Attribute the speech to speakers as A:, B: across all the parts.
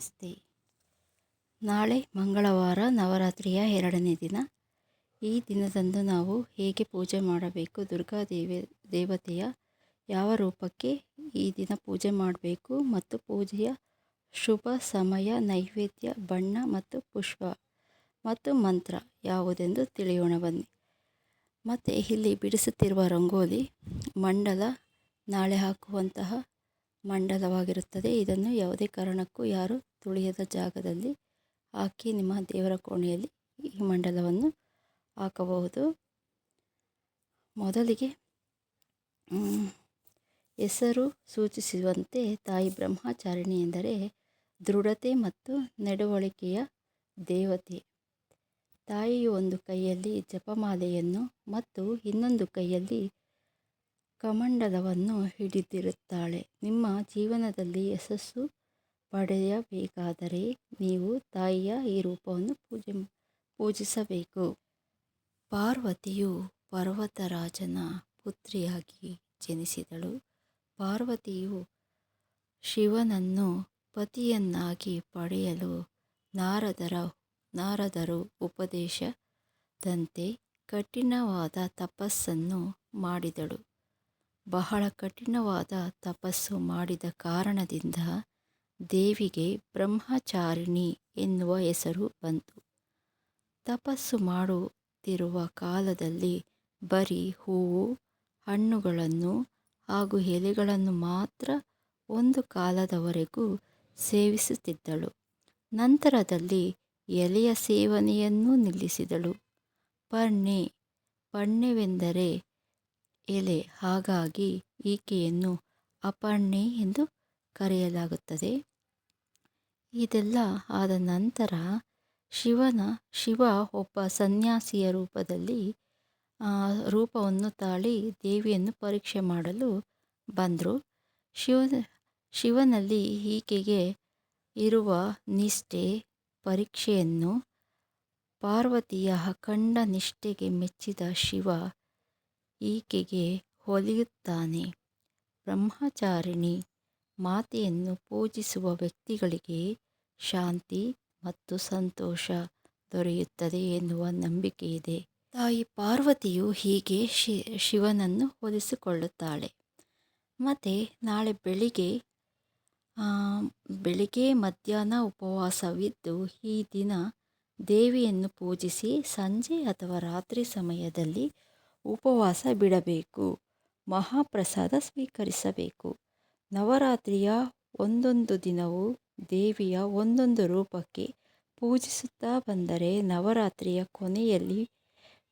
A: ನಮಸ್ತೆ. ನಾಳೆ ಮಂಗಳವಾರ ನವರಾತ್ರಿಯ ಎರಡನೇ ದಿನ. ಈ ದಿನದಂದು ನಾವು ಹೇಗೆ ಪೂಜೆ ಮಾಡಬೇಕು? ದುರ್ಗಾ ದೇವಿ, ದೇವತೆಯ ಯಾವ ರೂಪಕ್ಕೆ ಈ ದಿನ ಪೂಜೆ ಮಾಡಬೇಕು? ಮತ್ತು ಪೂಜೆಯ ಶುಭ ಸಮಯ, ನೈವೇದ್ಯ, ಬಣ್ಣ ಮತ್ತು ಪುಷ್ಪ ಮತ್ತು ಮಂತ್ರ ಯಾವುದೆಂದು ತಿಳಿಯೋಣ ಬನ್ನಿ. ಮತ್ತು ಇಲ್ಲಿ ಬಿಡಿಸುತ್ತಿರುವ ರಂಗೋಲಿ ಮಂಡಲ ನಾಳೆ ಹಾಕುವಂತಹ ಮಂಡಲವಾಗಿರುತ್ತದೆ. ಇದನ್ನು ಯಾವುದೇ ಕಾರಣಕ್ಕೂ ಯಾರು ತುಳಿಯದ ಜಾಗದಲ್ಲಿ ಹಾಕಿ ನಿಮ್ಮ ದೇವರ ಕೋಣೆಯಲ್ಲಿ ಈ ಮಂಡಲವನ್ನು ಹಾಕಬಹುದು. ಮೊದಲಿಗೆ ಹೆಸರು ಸೂಚಿಸುವಂತೆ ತಾಯಿ ಬ್ರಹ್ಮಚಾರಿಣಿ ಎಂದರೆ ದೃಢತೆ ಮತ್ತು ನಡವಳಿಕೆಯ ದೇವತೆ. ತಾಯಿಯು ಒಂದು ಕೈಯಲ್ಲಿ ಜಪಮಾಲೆಯನ್ನು ಮತ್ತು ಇನ್ನೊಂದು ಕೈಯಲ್ಲಿ ಕಮಂಡಲವನ್ನು ಹಿಡಿದಿರುತ್ತಾಳೆ. ನಿಮ್ಮ ಜೀವನದಲ್ಲಿ ಯಶಸ್ಸು ಪಡೆಯಬೇಕಾದರೆ ನೀವು ತಾಯಿಯ ಈ ರೂಪವನ್ನು ಪೂಜೆ ಪೂಜಿಸಬೇಕು. ಪಾರ್ವತಿಯು ಪರ್ವತರಾಜನ ಪುತ್ರಿಯಾಗಿ ಜನಿಸಿದಳು. ಪಾರ್ವತಿಯು ಶಿವನನ್ನು ಪತಿಯನ್ನಾಗಿ ಪಡೆಯಲು ನಾರದರ, ನಾರದರು ಉಪದೇಶದಂತೆ ಕಠಿಣವಾದ ತಪಸ್ಸನ್ನು ಮಾಡಿದಳು. ಬಹಳ ಕಠಿಣವಾದ ತಪಸ್ಸು ಮಾಡಿದ ಕಾರಣದಿಂದ ದೇವಿಗೆ ಬ್ರಹ್ಮಚಾರಿಣಿ ಎನ್ನುವ ಹೆಸರು ಬಂತು. ತಪಸ್ಸು ಮಾಡುತ್ತಿರುವ ಕಾಲದಲ್ಲಿ ಬರೀ ಹೂವು, ಹಣ್ಣುಗಳನ್ನು ಹಾಗೂ ಎಲೆಗಳನ್ನು ಮಾತ್ರ ಒಂದು ಕಾಲದವರೆಗೂ ಸೇವಿಸುತ್ತಿದ್ದಳು. ನಂತರದಲ್ಲಿ ಎಲೆಯ ಸೇವನೆಯನ್ನು ನಿಲ್ಲಿಸಿದಳು. ಪರ್ಣೆ ಪರ್ಣೆವೆಂದರೆ ಎಲೆ, ಹಾಗಾಗಿ ಈಕೆಯನ್ನು ಅಪರ್ಣೆ ಎಂದು ಕರೆಯಲಾಗುತ್ತದೆ. ಇದೆಲ್ಲ ಆದ ನಂತರ ಶಿವನ, ಶಿವ ಒಬ್ಬ ಸನ್ಯಾಸಿಯ ರೂಪದಲ್ಲಿ ರೂಪವನ್ನು ತಾಳಿ ದೇವಿಯನ್ನು ಪರೀಕ್ಷೆ ಮಾಡಲು ಬಂದರು. ಶಿವ ಶಿವನಲ್ಲಿ ಈಕೆಗೆ ಇರುವ ನಿಷ್ಠೆ, ಪರೀಕ್ಷೆಯನ್ನು ಪಾರ್ವತಿಯ ಅಖಂಡ ನಿಷ್ಠೆಗೆ ಮೆಚ್ಚಿದ ಶಿವ ಈಕೆಗೆ ಹೊಲಿಯುತ್ತಾನೆ. ಬ್ರಹ್ಮಚಾರಿಣಿ. ಮಾತೆಯನ್ನು ಪೂಜಿಸುವ ವ್ಯಕ್ತಿಗಳಿಗೆ ಶಾಂತಿ ಮತ್ತು ಸಂತೋಷ ದೊರೆಯುತ್ತದೆ ಎನ್ನುವ ನಂಬಿಕೆ ಇದೆ. ತಾಯಿ ಪಾರ್ವತಿಯು ಹೀಗೆ ಶಿವನನ್ನು ಹೋಲಿಸಿಕೊಳ್ಳುತ್ತಾಳೆ. ಮತ್ತು ನಾಳೆ ಬೆಳಿಗ್ಗೆ ಬೆಳಿಗ್ಗೆ ಮಧ್ಯಾಹ್ನ ಉಪವಾಸವಿದ್ದು ಈ ದಿನ ದೇವಿಯನ್ನು ಪೂಜಿಸಿ ಸಂಜೆ ಅಥವಾ ರಾತ್ರಿ ಸಮಯದಲ್ಲಿ ಉಪವಾಸ ಬಿಡಬೇಕು, ಮಹಾಪ್ರಸಾದ ಸ್ವೀಕರಿಸಬೇಕು. ನವರಾತ್ರಿಯ ಒಂದೊಂದು ದಿನವೂ ದೇವಿಯ ಒಂದೊಂದು ರೂಪಕ್ಕೆ ಪೂಜಿಸುತ್ತಾ ಬಂದರೆ ನವರಾತ್ರಿಯ ಕೊನೆಯಲ್ಲಿ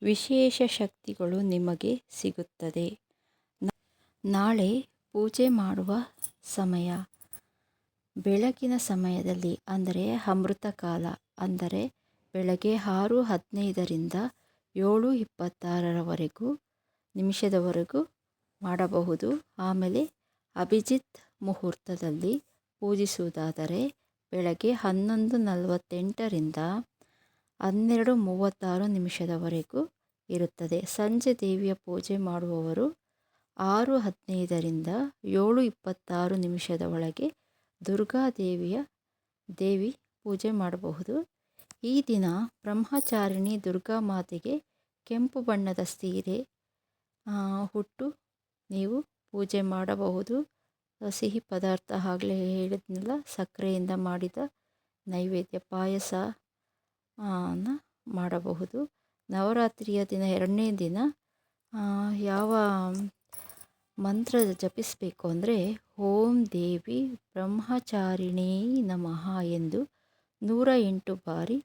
A: ವಿಶೇಷ ಶಕ್ತಿಗಳು ನಿಮಗೆ ಸಿಗುತ್ತದೆ. ನಾಳೆ ಪೂಜೆ ಮಾಡುವ ಸಮಯ. ಬೆಳಗಿನ ಸಮಯದಲ್ಲಿ ಅಂದರೆ ಅಮೃತ ಕಾಲ ಅಂದರೆ ಬೆಳಗ್ಗೆ ಆರು ಹದಿನೈದರಿಂದ ಏಳು ಇಪ್ಪತ್ತಾರರವರೆಗೂ ನಿಮಿಷದವರೆಗೂ ಮಾಡಬಹುದು. ಆಮೇಲೆ ಅಭಿಜಿತ್ ಮುಹೂರ್ತದಲ್ಲಿ ಪೂಜಿಸುವುದಾದರೆ ಬೆಳಗ್ಗೆ ಹನ್ನೊಂದು ನಲವತ್ತೆಂಟರಿಂದ ಹನ್ನೆರಡು ಮೂವತ್ತಾರು ನಿಮಿಷದವರೆಗೂ ಇರುತ್ತದೆ. ಸಂಜೆ ದೇವಿಯ ಪೂಜೆ ಮಾಡುವವರು ಆರು ಹದಿನೈದರಿಂದ ಏಳು ಇಪ್ಪತ್ತಾರು ನಿಮಿಷದ ಒಳಗೆ ದುರ್ಗಾದೇವಿಯ ದೇವಿ ಪೂಜೆ ಮಾಡಬಹುದು. ಈ ದಿನ ಬ್ರಹ್ಮಚಾರಿಣಿ ದುರ್ಗಾ ಮಾತೆಗೆ ಕೆಂಪು ಬಣ್ಣದ ಸೀರೆ ಹುಟ್ಟು ನೀವು ಪೂಜೆ ಮಾಡಬಹುದು. ಸಿಹಿ ಪದಾರ್ಥ ಆಗಲೇ ಹೇಳಿದ್ನಲ್ಲ, ಸಕ್ಕರೆಯಿಂದ ಮಾಡಿದ ನೈವೇದ್ಯ ಪಾಯಸ ನ ಮಾಡಬಹುದು. ನವರಾತ್ರಿಯ ದಿನ ಎರಡನೇ ದಿನ ಯಾವ ಮಂತ್ರ ಜಪಿಸಬೇಕು ಅಂದರೆ, ಓಂ ದೇವಿ ಬ್ರಹ್ಮಚಾರಿಣೀ ನಮಃ ಎಂದು ನೂರ ಎಂಟು ಬಾರಿ